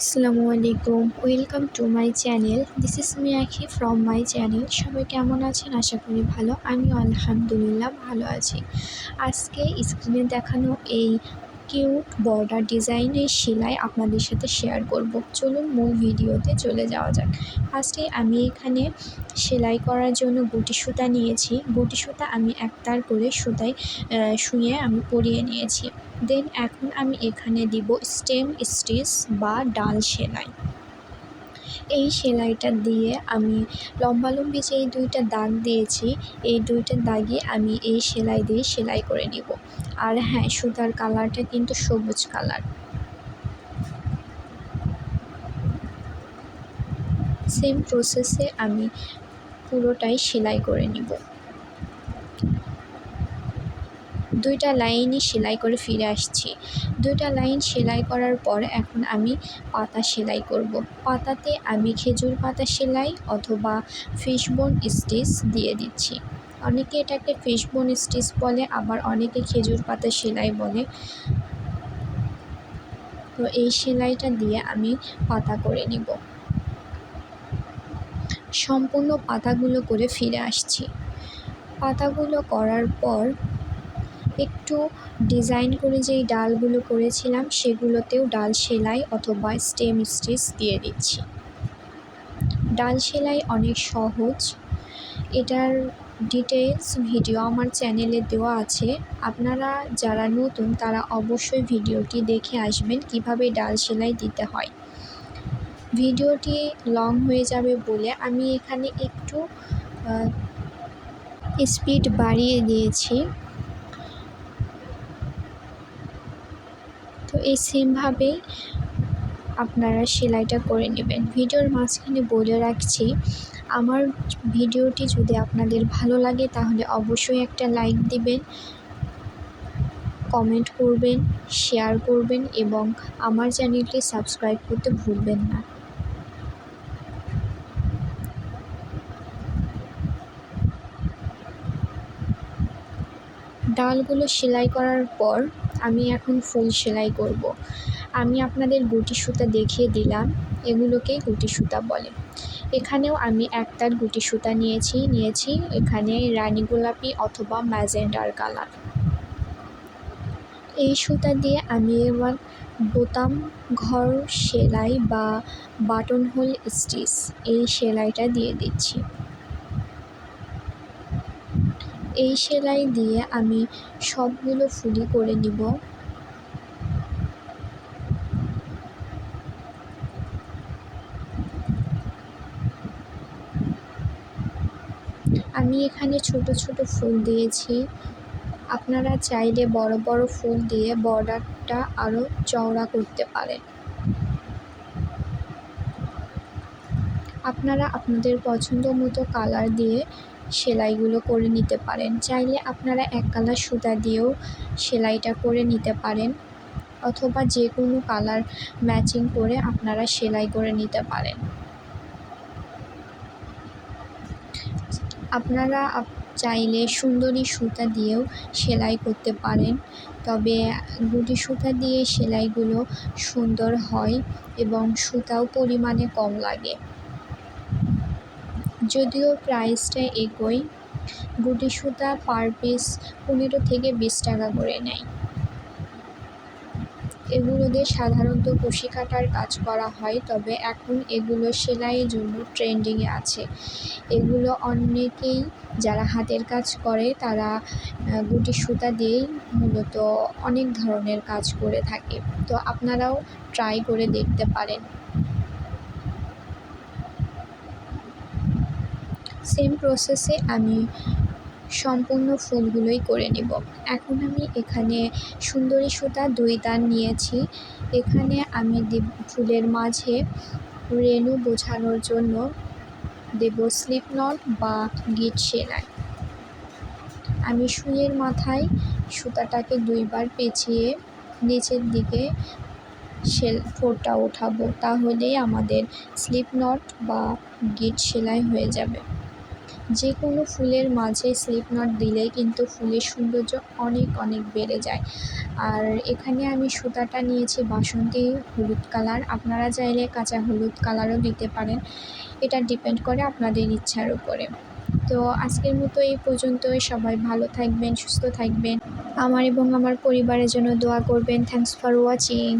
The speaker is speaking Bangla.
আসসালামু আলাইকুম। Welcome to my channel this is me Akhi from my channel সবাই কেমন আছেন? আশা করি ভালো। আমি আলহামদুলিল্লাহ ভালো আছি। আজকে স্ক্রিনে দেখানো এই কিউট বর্ডার ডিজাইনের সেলাই আপনাদের সাথে শেয়ার করব। চলুন মূল ভিডিওতে চলে যাওয়া যাক। ফার্স্টে আমি এখানে সেলাই করার জন্য গুটি সুতা নিয়েছি। গুটি সুতা আমি একতার করে সুতায় শুয়ে আমি পরিয়ে নিয়েছি। দেন এখন আমি এখানে দিব স্টেম স্টিচ বা ডাল সেলাই। এই সেলাইটা দিয়ে আমি লম্বালম্বি যে এই দুইটা দাগ দিয়েছি, এই দুইটা দাগে আমি এই সেলাই দিয়ে সেলাই করে নিব। আর হ্যাঁ সুতার কালারটা কিন্তু সবুজ কালার। সেম প্রসেসে আমি পুরোটাই সেলাই করে নিব। দুইটা লাইনই সেলাই করে ফিরে আসছি। দুইটা লাইন সেলাই করার পর এখন আমি পাতা সেলাই করব। পাতাতে আমি খেজুর পাতা সেলাই অথবা ফিশবোন স্টিচ দিয়ে দিচ্ছি। অনেকে এটাকে ফিশবোন স্টিচ বলে, আবার অনেকে খেজুর পাতা সেলাই বলে। তো এই সেলাইটা দিয়ে আমি পাতা করে নিব। সম্পূর্ণ পাতাগুলো করে ফিরে আসছি। পাতাগুলো করার পর একটু ডিজাইন করে যেই ডালগুলো করেছিলাম, সেগুলোতেও ডাল সেলাই অথবা স্টেম স্টিচ দিয়ে দিচ্ছি। ডাল সেলাই অনেক সহজ। এটার ডিটেলস ভিডিও আমার চ্যানেলে দেওয়া আছে। আপনারা যারা নতুন, তারা অবশ্যই ভিডিওটি দেখে আসবেন, কীভাবে ডাল সেলাই দিতে হয়। ভিডিওটি লং হয়ে যাবে বলে আমি এখানে একটু স্পিড বাড়িয়ে দিয়েছি। তো এই সেমভাবেই আপনারা সেলাইটা করে নেবেন। ভিডিওর মাঝখানে বলে রাখছি, আমার ভিডিওটি যদি আপনাদের ভালো লাগে তাহলে অবশ্যই একটা লাইক দিবেন কমেন্ট করবেন শেয়ার করবেন এবং আমার চ্যানেলটি সাবস্ক্রাইব করতে ভুলবেন না। ডালগুলো সেলাই করার পর আমি এখন ফুল সেলাই করব। আমি আপনাদের গুটি সুতা দেখিয়ে দিলাম এগুলোকেই গুটি সুতা বলে। এখানেও আমি একটার গুটি সুতা নিয়েছি নিয়েছি এখানে রানী গোলাপি অথবা ম্যাজেন্ডার কালার। এই সুতা দিয়ে আমি এবার বোতাম, ঘর, সেলাই বা বাটন হোল, স্টিচ এই সেলাইটা দিয়ে দিচ্ছি। এই সেলাই দিয়ে আমি সবগুলো ফুলি করে নিব। আমি এখানে ছোট ছোট ফুল দিয়েছি। আপনারা চাইলে বড় বড় ফুল দিয়ে বর্ডারটা আরও চওড়া করতে পারেন। আপনারা আপনাদের পছন্দ মতো কালার দিয়ে সেলাইগুলো করে নিতে পারেন। চাইলে আপনারা এক কালার সুতা দিয়েও সেলাইটা করে নিতে পারেন অথবা যে কোনো কালার ম্যাচিং করে আপনারা সেলাই করে নিতে পারেন। আপনারা চাইলে সুন্দরী সুতা দিয়েও সেলাই করতে পারেন। তবে গুটি সুতা দিয়ে সেলাইগুলো সুন্দর হয় এবং সুতাও পরিমাণে কম লাগে। যদিও প্রাইসটা একই গুটি সুতা পার পিস পনেরো থেকে বিশ টাকা করে নেয়। এগুলো দিয়ে সাধারণত কুশি কাটার কাজ করা হয়, তবে এখন এগুলো সেলাইয়ের জন্য ট্রেন্ডিংয়ে আছে। এগুলো অনেকেই যারা হাতের কাজ করে, তারা গুটি সুতা দিয়েই মূলত অনেক ধরনের কাজ করে থাকে। তো আপনারাও ট্রাই করে দেখতে পারেন। সেম প্রসেসে আমি সম্পূর্ণ ফুলগুলোই করে নেব। এখন আমি এখানে সুন্দরী সুতা দুই দান নিয়েছি। এখানে আমি ফুলের মাঝে রেণু বোঝানোর জন্য দেব স্লিপ নট বা গিট সেলাই। আমি সুইয়ের মাথায় সুতাটাকে দুইবার পেঁচিয়ে নিচের দিকে সেল, ফোরটা ওঠাবো, তাহলেই আমাদের স্লিপ নট বা গিট সেলাই হয়ে যাবে। যে কোনো ফুলের মাঝে স্লিপ নট দিলে কিন্তু ফুলের সৌন্দর্য অনেক অনেক বেড়ে যায়। আর এখানে আমি সুতাটা নিয়েছি বাসন্তী হলুদ কালার। আপনারা চাইলে কাঁচা হলুদ কালারও দিতে পারেন। এটা ডিপেন্ড করে আপনাদের ইচ্ছার উপরে। তো আজকের মতো এই পর্যন্তই। সবাই ভালো থাকবেন, সুস্থ থাকবেন। আমার এবং আমার পরিবারের জন্য দোয়া করবেন। Thanks for watching